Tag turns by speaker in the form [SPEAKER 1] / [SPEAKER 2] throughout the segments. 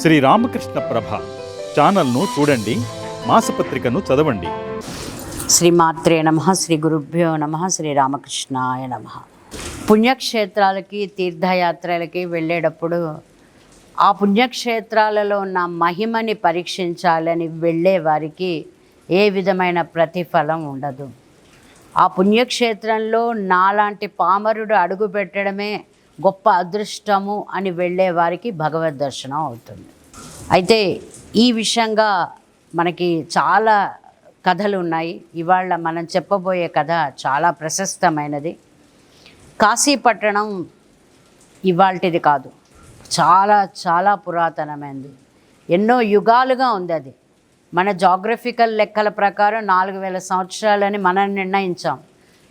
[SPEAKER 1] శ్రీ రామకృష్ణ ప్రభ ఛానల్ను చూడండి మాసపత్రికను చదవండి.
[SPEAKER 2] శ్రీ మాత్రే నమ శ్రీ గురుభ్యో నమ శ్రీ రామకృష్ణాయ నమ. పుణ్యక్షేత్రాలకి తీర్థయాత్రలకి వెళ్ళేటప్పుడు ఆ పుణ్యక్షేత్రాలలో ఉన్న మహిమని పరీక్షించాలని వెళ్ళే వారికి ఏ విధమైన ప్రతిఫలం ఉండదు. ఆ పుణ్యక్షేత్రంలో నాలాంటి పామరుడు అడుగు పెట్టడమే గొప్ప అదృష్టము అని వెళ్ళే వారికి భగవద్ దర్శనం అవుతుంది. అయితే ఈ విషయంగా మనకి చాలా కథలు ఉన్నాయి. ఇవాళ మనం చెప్పబోయే కథ చాలా ప్రశస్తమైనది. కాశీపట్టణం ఇవాళటిది కాదు. చాలా చాలా పురాతనమైనది ఎన్నో యుగాలుగా ఉంది అది. మన జాగ్రఫికల్ లెక్కల ప్రకారం నాలుగు వేల సంవత్సరాలని మనం నిర్ణయించాం.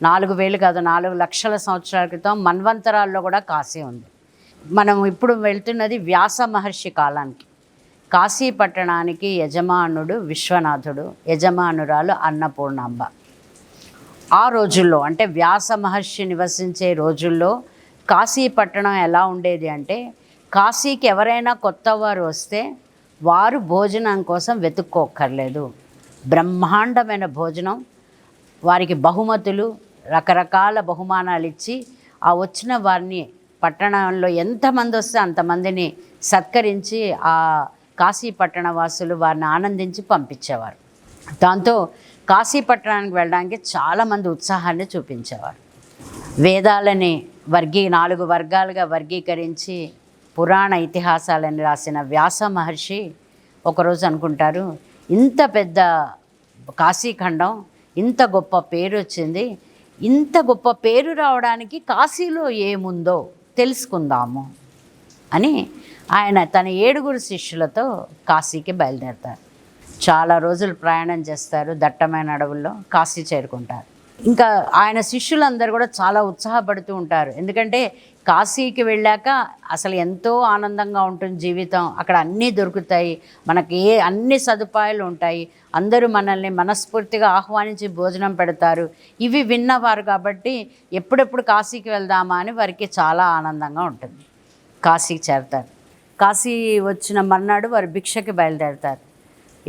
[SPEAKER 2] నాలుగు వేలు కాదు నాలుగు లక్షల సంవత్సరాల క్రితం మన్వంతరాల్లో కూడా కాశీ ఉంది. మనం ఇప్పుడు వెళ్తున్నది వ్యాస మహర్షి కాలానికి. కాశీ పట్టణానికి యజమానుడు విశ్వనాథుడు యజమానురాలు అన్నపూర్ణాంబ. ఆ రోజుల్లో అంటే వ్యాస మహర్షి నివసించే రోజుల్లో కాశీ పట్టణం ఎలా ఉండేది అంటే కాశీకి ఎవరైనా కొత్త వారు వస్తే వారు భోజనం కోసం వెతుక్కోక్కర్లేదు. బ్రహ్మాండమైన భోజనం వారికి బహుమతులు రకరకాల బహుమానాలు ఇచ్చి ఆ వచ్చిన వారిని పట్టణంలో ఎంతమంది వస్తే అంతమందిని సత్కరించి ఆ కాశీ పట్టణ వాసులు వారిని ఆనందించి పంపించేవారు. దాంతో కాశీ పట్టణానికి వెళ్ళడానికి చాలామంది ఉత్సాహాన్ని చూపించేవారు. వేదాలని వర్గీ నాలుగు వర్గాలుగా వర్గీకరించి పురాణ ఇతిహాసాలని రాసిన వ్యాస మహర్షి ఒకరోజు అనుకుంటారు ఇంత పెద్ద కాశీఖండం ఇంత గొప్ప పేరు వచ్చింది ఇంత గొప్ప పేరు రావడానికి కాశీలో ఏముందో తెలుసుకుందాము అని ఆయన తన ఏడుగురు శిష్యులతో కాశీకి బయలుదేరతారు. చాలా రోజులు ప్రయాణం చేస్తారు దట్టమైన అడవుల్లో కాశీ చేరుకుంటారు. ఇంకా ఆయన శిష్యులందరూ కూడా చాలా ఉత్సాహపడుతూ ఉంటారు. ఎందుకంటే కాశీకి వెళ్ళాక అసలు ఎంతో ఆనందంగా ఉంటుంది జీవితం. అక్కడ అన్నీ దొరుకుతాయి. మనకి ఏ అన్ని సదుపాయాలు ఉంటాయి. అందరూ మనల్ని మనస్ఫూర్తిగా ఆహ్వానించి భోజనం పెడతారు. ఇవి విన్నవారు కాబట్టి ఎప్పుడెప్పుడు కాశీకి వెళ్దామా అని వారికి చాలా ఆనందంగా ఉంటుంది. కాశీకి చేరతారు. కాశీ వచ్చిన మర్నాడు వారు భిక్షకి బయలుదేరతారు.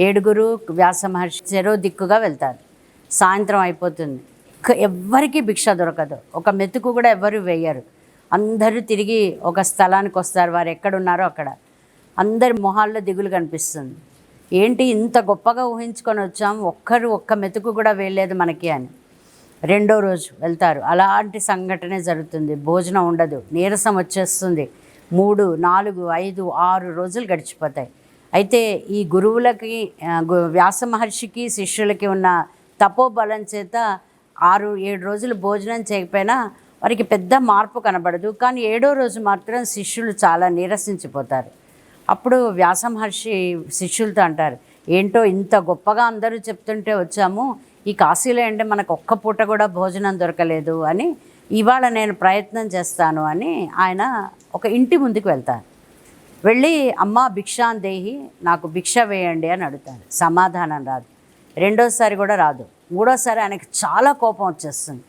[SPEAKER 2] ఏడుగురు వ్యాస మహర్షి చెరో దిక్కుగా వెళ్తారు. సాయంత్రం అయిపోతుంది. ఎవ్వరికీ భిక్ష దొరకదు. ఒక మెతుకు కూడా ఎవ్వరు వేయరు. అందరూ తిరిగి ఒక స్థలానికి వస్తారు. వారు ఎక్కడున్నారో అక్కడ. అందరి మొహాల్లో దిగులు కనిపిస్తుంది. ఏంటి ఇంత గొప్పగా ఊహించుకొని వచ్చాం? ఒక్కరు ఒక్క మెతుకు కూడా వేయలేదు మనకి అని. రెండో రోజు వెళ్తారు. అలాంటి సంఘటనే జరుగుతుంది. భోజనం ఉండదు. నీరసం వచ్చేస్తుంది. మూడు నాలుగు ఐదు ఆరు రోజులు గడిచిపోతాయి. అయితే ఈ గురువులకి వ్యాస మహర్షికి శిష్యులకి ఉన్న తపోబలం చేత ఆరు ఏడు రోజులు భోజనం చేయకపోయినా వారికి పెద్ద మార్పు కనబడదు. కానీ ఏడో రోజు మాత్రం శిష్యులు చాలా నీరసించిపోతారు. అప్పుడు వ్యాస మహర్షి శిష్యులతో అంటారు ఏంటో ఇంత గొప్పగా అందరూ చెప్తుంటే వచ్చాము. ఈ కాశీలో అంటే మనకు ఒక్క పూట కూడా భోజనం దొరకలేదు అని ఇవాళ నేను ప్రయత్నం చేస్తాను అని ఆయన ఒక ఇంటి ముందుకు వెళ్తారు. వెళ్ళి అమ్మ భిక్షాన్ దేహి నాకు భిక్ష వేయండి అని అడుగుతారు. సమాధానం రాదు. రెండోసారి కూడా రాదు. మూడోసారి ఆయనకు చాలా కోపం వచ్చేస్తుంది.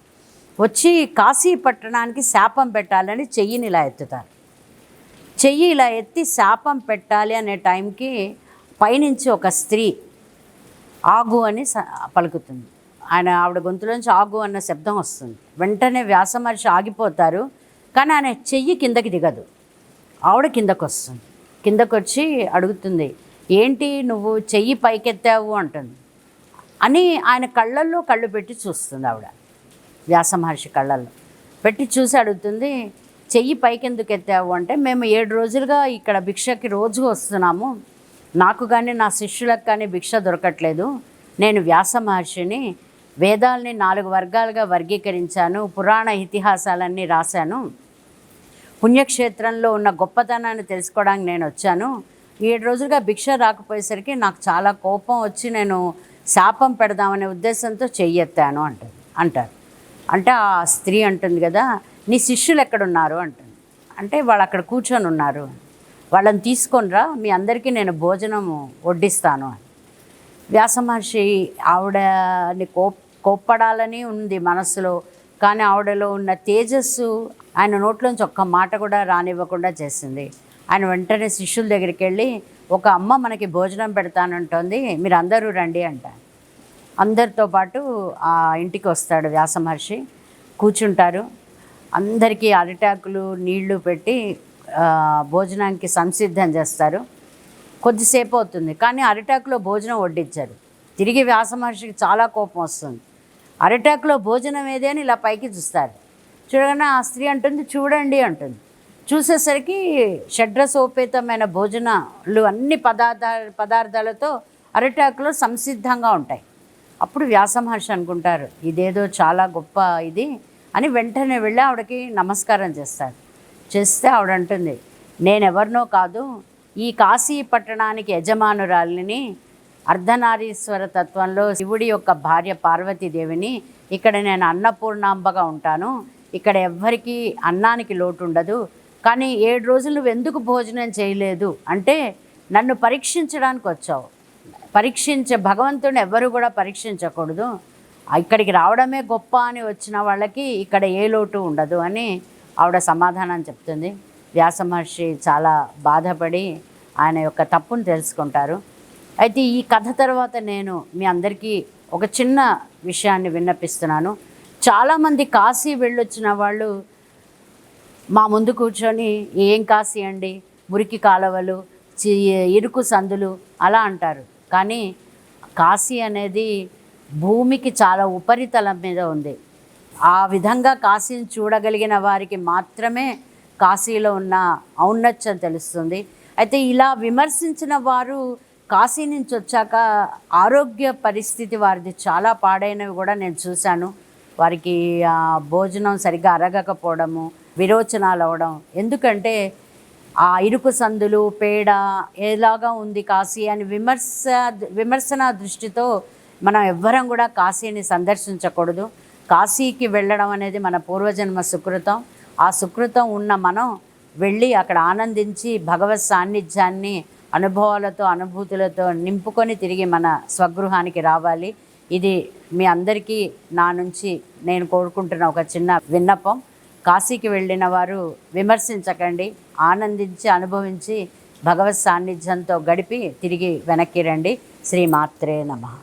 [SPEAKER 2] వచ్చి కాశీ పట్టణానికి శాపం పెట్టాలని చెయ్యిని ఇలా ఎత్తుతారు. చెయ్యి ఇలా ఎత్తి శాపం పెట్టాలి అనే టైంకి పైనుంచి ఒక స్త్రీ ఆగు అని పలుకుతుంది. ఆయన ఆవిడ గొంతులోంచి ఆగు అన్న శబ్దం వస్తుంది. వెంటనే వ్యాసమహర్షి ఆగిపోతారు కానీ ఆయన చెయ్యి కిందకి దిగదు. ఆవిడ కిందకు వస్తుంది కిందకు వచ్చి అడుగుతుంది ఏంటి నువ్వు చెయ్యి పైకెత్తావు? అంటుంది. అని ఆయన కళ్ళల్లో కళ్ళు పెట్టి చూస్తుంది ఆవిడ. వ్యాస మహర్షి కళ్ళల్లో. పెట్టి చూసి అడుగుతుంది చెయ్యి పైకెందుకు ఎత్తావు అంటే మేము ఏడు రోజులుగా ఇక్కడ భిక్షకి రోజు వస్తున్నాము. నాకు కానీ నా శిష్యులకు కానీ భిక్ష దొరకట్లేదు. నేను వ్యాస మహర్షిని వేదాల్ని నాలుగు వర్గాలుగా వర్గీకరించాను పురాణ ఇతిహాసాలన్నీ రాశాను. పుణ్యక్షేత్రంలో ఉన్న గొప్పతనాన్ని తెలుసుకోవడానికి నేను వచ్చాను. ఏడు రోజులుగా భిక్ష రాకపోయేసరికి నాకు చాలా కోపం వచ్చి నేను శాపం పెడదామనే ఉద్దేశంతో చెయ్యెత్తాను అంటారు అంటారు. అంటే ఆ స్త్రీ అంటుంది కదా నీ శిష్యులు ఎక్కడున్నారు? అంటుంది. అంటే వాళ్ళు అక్కడ కూర్చొని ఉన్నారు. వాళ్ళని తీసుకొనిరా మీ అందరికీ నేను భోజనము వడ్డిస్తాను. అని వ్యాస మహర్షి ఆవిడని కోప్ కోప్పడాలని ఉంది మనసులో కానీ ఆవిడలో ఉన్న తేజస్సు ఆయన నోట్లోంచి ఒక్క మాట కూడా రానివ్వకుండా చేసింది. ఆయన వెంటనే శిష్యుల దగ్గరికి వెళ్ళి ఒక అమ్మ మనకి భోజనం పెడతానంటోంది మీరు అందరూ రండి అంటారు. అందరితో పాటు ఆ ఇంటికి వస్తాడు వ్యాస మహర్షి. కూర్చుంటారు. అందరికీ అరిటాకులు నీళ్ళు పెట్టి భోజనానికి సంసిద్ధం చేస్తారు. కొద్దిసేపు అవుతుంది. కానీ అరిటాకులో భోజనం వడ్డించారు. తిరిగి వ్యాస మహర్షికి చాలా కోపం వస్తుంది. అరిటాకులో భోజనం ఏదే అని ఇలా పైకి చూస్తారు. చూడగానే ఆ స్త్రీ అంటుంది చూడండి అంటుంది. చూసేసరికి షడ్రసోపేతమైన భోజనాలు అన్ని పదార్థ పదార్థాలతో అరిటాకులో సంసిద్ధంగా ఉంటాయి. అప్పుడు వ్యాస మహర్షి అనుకుంటారు ఇదేదో చాలా గొప్ప ఇది అని వెంటనే వెళ్ళి ఆవిడకి నమస్కారం చేస్తారు. చేస్తే ఆవిడ అంటుంది నేనెవరినో కాదు ఈ కాశీ పట్టణానికి యజమానురాలిని అర్ధనారీశ్వర తత్వంలో శివుడి యొక్క భార్య పార్వతీదేవిని ఇక్కడ నేను అన్నపూర్ణాంబగా ఉంటాను. ఇక్కడ ఎవ్వరికీ అన్నానికి లోటు ఉండదు కానీ ఏడు రోజులు నువ్వు ఎందుకు భోజనం చేయలేదు? అంటే నన్ను పరీక్షించడానికి వచ్చావు. పరీక్షించే భగవంతుని ఎవ్వరు కూడా పరీక్షించకూడదు. ఇక్కడికి రావడమే గొప్ప అని వచ్చిన వాళ్ళకి ఇక్కడ ఏ లోటు ఉండదు అని ఆవిడ సమాధానం చెప్తుంది. వ్యాస మహర్షి చాలా బాధపడి ఆయన యొక్క తప్పును తెలుసుకుంటారు. అయితే ఈ కథ తర్వాత నేను మీ అందరికీ ఒక చిన్న విషయాన్ని విన్నపిస్తున్నాను. చాలామంది కాశీ వెళ్ళొచ్చిన వాళ్ళు మా ముందు కూర్చొని ఏం కాశీ అండి? మురికి కాలువలు చి- ఇరుకు సందులు అలా అంటారు. కానీ కాశీ అనేది భూమికి చాలా ఉపరితలం మీద ఉంది. ఆ విధంగా కాశీని చూడగలిగిన వారికి మాత్రమే కాశీలో ఉన్న ఔన్నత్యం తెలుస్తుంది. అయితే ఇలా విమర్శించిన వారు కాశీ నుంచి వచ్చాక ఆరోగ్య పరిస్థితి వారిది చాలా పాడైనవి కూడా నేను చూశాను. వారికి ఆ, భోజనం సరిగ్గా అరగకపోవడము విరోచనాలు అవ్వడం ఎందుకంటే ఆ ఇరుకు సందులు పేడ ఎలాగా ఉంది కాశీ అని విమర్శ విమర్శన దృష్టితో మనం ఎవ్వరం కూడా కాశీని సందర్శించకూడదు. కాశీకి వెళ్ళడం అనేది మన పూర్వజన్మ సుకృతం. ఆ సుకృతం ఉన్న మనం వెళ్ళి అక్కడ ఆనందించి భగవత్ సాన్నిధ్యాన్ని అనుభవాలతో అనుభూతులతో నింపుకొని తిరిగి మన స్వగృహానికి రావాలి. ఇది మీ అందరికీ నా నుంచి నేను కోరుకుంటున్న ఒక చిన్న విన్నపం. కాశీకి వెళ్ళిన వారు విమర్శించకండి ఆనందించి అనుభవించి భగవత్ సాన్నిధ్యంతో గడిపి తిరిగి వెనక్కి రండి. శ్రీమాత్రే నమః.